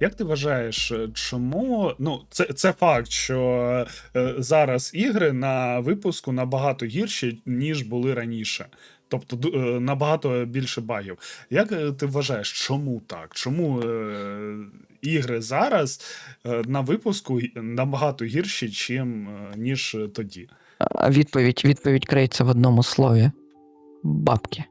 Як ти вважаєш, е, чому ну це, це факт, що е, зараз ігри на випуску набагато гірші, ніж були раніше. Тобто е, набагато більше багів. Як е, ти вважаєш, чому так? Чому е, ігри зараз е, на випуску набагато гірші, чим, е, ніж тоді? Відповідь, відповідь криється в одному слові: бабки.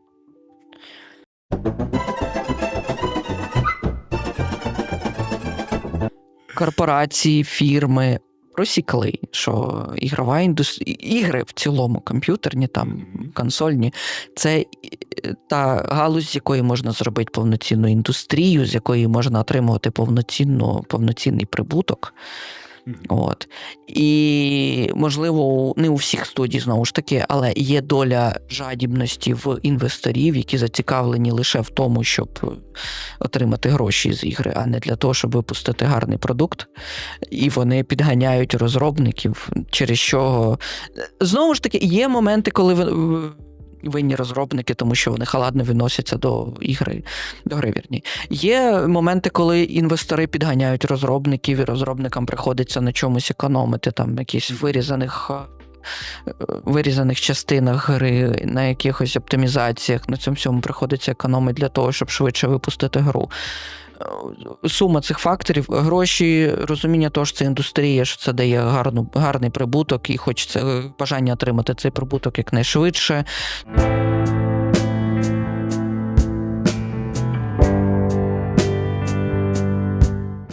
Корпорації, фірми. Просікли, що ігрова індустрія, ігри в цілому, комп'ютерні, там, консольні, це е, та галузь, з якої можна зробити повноцінну індустрію, з якої можна отримувати повноцінну, повноцінний прибуток. От. І, можливо, не у всіх студій, знову ж таки, але є доля жадібності в інвесторів, які зацікавлені лише в тому, щоб отримати гроші з ігри, а не для того, щоб випустити гарний продукт. І вони підганяють розробників, через що. Знову ж таки, є моменти, коли ви- винні розробники, тому що вони халадно відносяться до ігри, до гри вірні. Є моменти, коли інвестори підганяють розробників, і розробникам приходиться на чомусь економити, там якісь вирізаних. е, Вирізаних частинах гри, на якихось оптимізаціях, на цьому всьому приходиться економити для того, щоб швидше випустити гру. Сума цих факторів, гроші, розуміння того, що це індустрія, що це дає гарну, гарний прибуток, і хочеться е, бажання отримати цей прибуток якнайшвидше.